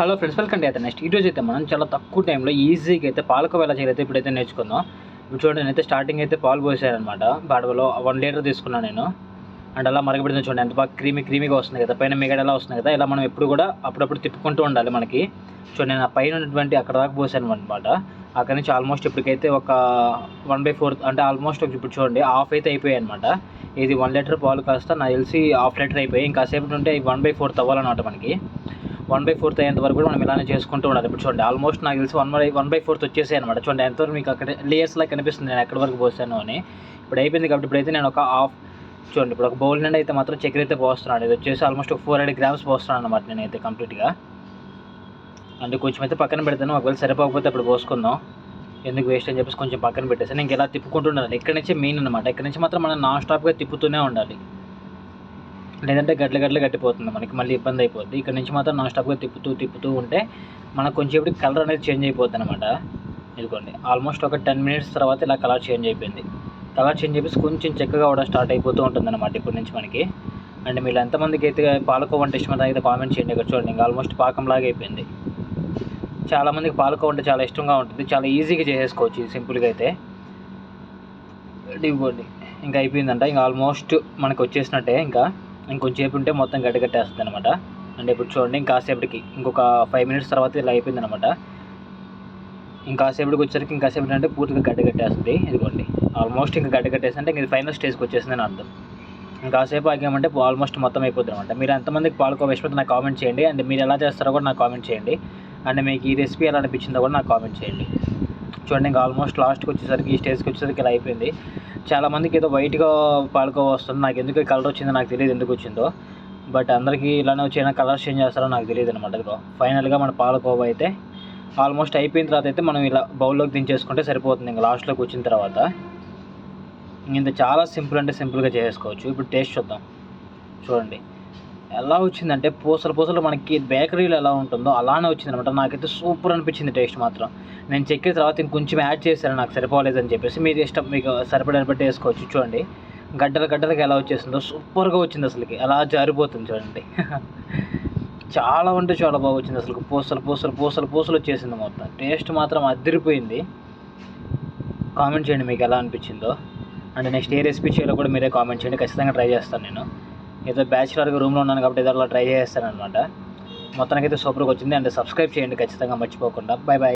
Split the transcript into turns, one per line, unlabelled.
Hello friends welcome అయితే next ఈరోజు అయితే మనం చాలా తక్కువ టైంలో ఈజీగా అయితే పాలకోవ ఎలా చేయాలి ఇప్పుడైతే నేర్చుకుందాం. ఇప్పుడు చూడండి నేనైతే స్టార్టింగ్ అయితే పాలు పోసానమాట బాడవలో వన్ లీటర్ తీసుకున్నాను నేను. అండ్ అలా మరగబెడుతుంది చూడండి ఎంత బాగా క్రీమీ క్రీమీగా వస్తుంది కదా. పైన మిగడ ఎలా వస్తుంది కదా ఇలా మనం ఎప్పుడు కూడా అప్పుడప్పుడు తిప్పుకుంటూ ఉండాలి మనకి. చూడండి నేను ఆ పైన ఉన్నటువంటి అక్కడ దాకా పోసాను అనమాట అక్కడ నుంచి ఆల్మోస్ట్ ఇప్పటికైతే ఒక వన్ బై ఫోర్త్ అంటే ఆల్మోస్ట్ ఇప్పుడు చూడండి హాఫ్ అయితే అయిపోయాయి అనమాట ఇది వన్ లీటర్ పాలు కాస్త నాకు తెలిసి హాఫ్ లీటర్ అయిపోయి ఇంకాసేపు ఉంటే వన్ బై ఫోర్త్ అవ్వాలన్నమాట మనకి. వన్ బై ఫోర్త్ అయ్యేంత వరకు కూడా మనం ఇలానే చేసుకుంటూ ఉండాలి. ఇప్పుడు చూడండి ఆల్మోస్ట్ నాకు తెలిసి one by one by fourth వచ్చేసాయి అనమాట చూడండి ఎంతవరకు మీకు అక్కడ లేయర్స్లా కనిపిస్తుంది నేను ఎక్కడి వరకు పోసాను అని. ఇప్పుడు అయిపోయింది కాబట్టి ఇప్పుడైతే నేను ఒక హాఫ్ చూడండి ఇప్పుడు ఒక బౌల్ నుండి అయితే మాత్రం చక్కెర అయితే పోస్తున్నాను. ఇది వచ్చేసి ఆల్మోస్ట్ ఒక ఫోర్ హండ్రెడ్ గ్రామ్స్ పోస్తున్నాను అనమాట నేనైతే కంప్లీట్గా అంటే కొంచెం అయితే పక్కన పెడతాను ఒకవేళ సరిపోకపోతే అప్పుడు పోసుకుందాం. ఎందుకు వేస్ట్ అని చెప్పేసి కొంచెం పక్కన పెట్టేసి నేను ఇలా తిప్పుకుంటుండాలి ఇక్కడ నుంచి మెయిన్ అనమాట ఇక్కడ నుంచి మాత్రం మనం నాన్ స్టాప్గా తిప్పుతూనే ఉండాలి. లేదంటే గడ్ల గడ్ల గట్టిపోతుంది మనకి మళ్ళీ ఇబ్బంది అయిపోద్ది. ఇక్కడ నుంచి మాత్రం నాన్ స్టాప్గా తిప్పుతూ తిప్పుతూ ఉంటే మనకు కొంచెం కలర్ అనేది చేంజ్ అయిపోద్ది అనమాట ఇదిగోండి ఆల్మోస్ట్ ఒక టెన్ మినిట్స్ తర్వాత ఇలా కలర్ చేంజ్ అయిపోయింది. కలర్ చేంజ్ అయిపోయి కొంచెం చెక్కగా కూడా స్టార్ట్ అయిపోతూ ఉంటుంది అనమాట ఇప్పటి నుంచి మనకి. అండ్ మీరు ఎంతమందికి అయితే పాలకోవ అంటే ఇష్టం అయితే కామెంట్ చేయండి. ఇక్కడ చూడండి ఇంకా ఆల్మోస్ట్ పాకంలాగా అయిపోయింది. చాలామందికి పాలకోవ అంటే చాలా ఇష్టంగా ఉంటుంది. చాలా ఈజీగా చేసేసుకోవచ్చు సింపుల్గా అయితే. ఇవ్వండి ఇంకా అయిపోయిందంట. ఇంకా ఆల్మోస్ట్ మనకు వచ్చేసినట్టే ఇంకా. ఇంకొంచేపు ఉంటే మొత్తం గడ్డగట్టేస్తుంది అనమాట అంటే ఇప్పుడు చూడండి ఇంకాసేపటికి ఇంకొక ఫైవ్ మినిట్స్ తర్వాత ఇలా అయిపోయింది అనమాట ఇంకాసేపటికి వచ్చేసరికి ఇంకాసేపటి అంటే పూర్తిగా గడ్డగట్టేస్తుంది. ఇదిగోండి ఆల్మోస్ట్ ఇంకా గడ్డగట్టేసి అంటే ఇంక ఇది ఫైనల్ స్టేజ్కి వచ్చేసింది అని అర్థం. ఇంకాసేపు ఆగామంటే ఆల్మోస్ట్ మొత్తం అయిపోతుంది అనమాట మీరు ఎంతమందికి పాలకోవ ఇష్టపడితే నాకు కామెంట్ చేయండి. అండ్ మీరు ఎలా చేస్తారో కూడా నాకు కామెంట్ చేయండి. అండ్ మీకు ఈ రెసిపీ ఎలా అనిపించిందో కూడా నాకు కామెంట్ చేయండి. చూడండి ఇంకా ఆల్మోస్ట్ లాస్ట్కి వచ్చేసరికి ఈ స్టేజ్కి వచ్చేసరికి ఇలా అయిపోయింది. చాలామందికి ఏదో వైట్గా పాడుకో వస్తుంది. నాకు ఎందుకు కలర్ వచ్చిందో నాకు తెలియదు ఎందుకు వచ్చిందో. బట్ అందరికీ ఇలానే వచ్చి కలర్ చేంజ్ చేస్తారో నాకు తెలియదు అనమాట ఫైనల్గా మన పాలకోవ అయితే ఆల్మోస్ట్ అయిపోయిన తర్వాత అయితే మనం ఇలా బౌల్లోకి దించేసుకుంటే సరిపోతుంది. ఇంకా లాస్ట్లోకి వచ్చిన తర్వాత ఇంత చాలా సింపుల్ అంటే సింపుల్గా చేసుకోవచ్చు. ఇప్పుడు టేస్ట్ చూద్దాం. చూడండి. ఎలా వచ్చిందంటే పూసలు పూసలు మనకి బేకరీలో ఎలా ఉంటుందో అలానే వచ్చింది అనమాట నాకైతే సూపర్ అనిపించింది టేస్ట్ మాత్రం. నేను చెక్కిన తర్వాత ఇంకొంచెం యాడ్ చేశాను నాకు సరిపోలేదని చెప్పేసి. మీరు ఇష్టం మీకు సరిపడిన బట్టి వేసుకోవచ్చు చూడండి. గడ్డల గడ్డలకి ఎలా వచ్చేసిందో సూపర్గా వచ్చింది అసలుకి. అలా జారిపోతుంది చూడండి. చాలా అంటే చాలా బాగా వచ్చింది అసలు పూసలు పూసలు పూసలు పూసలు వచ్చేసింది మొత్తం. టేస్ట్ మాత్రం అదిరిపోయింది. కామెంట్ చేయండి మీకు ఎలా అనిపించిందో. అండ్ నెక్స్ట్ ఏ రెసిపీ చేయాలో కూడా మీరే కామెంట్ చేయండి. ఖచ్చితంగా ట్రై చేస్తాను నేను. ఏదో బ్యాచిలర్గా రూమ్లో ఉన్నాను కాబట్టి ఏదో అలా ట్రై చేస్తాను అనమాట మొత్తానికైతే సూపర్గా వచ్చింది. అండ్ సబ్స్క్రైబ్ చేయండి ఖచ్చితంగా మర్చిపోకుండా. Bye bye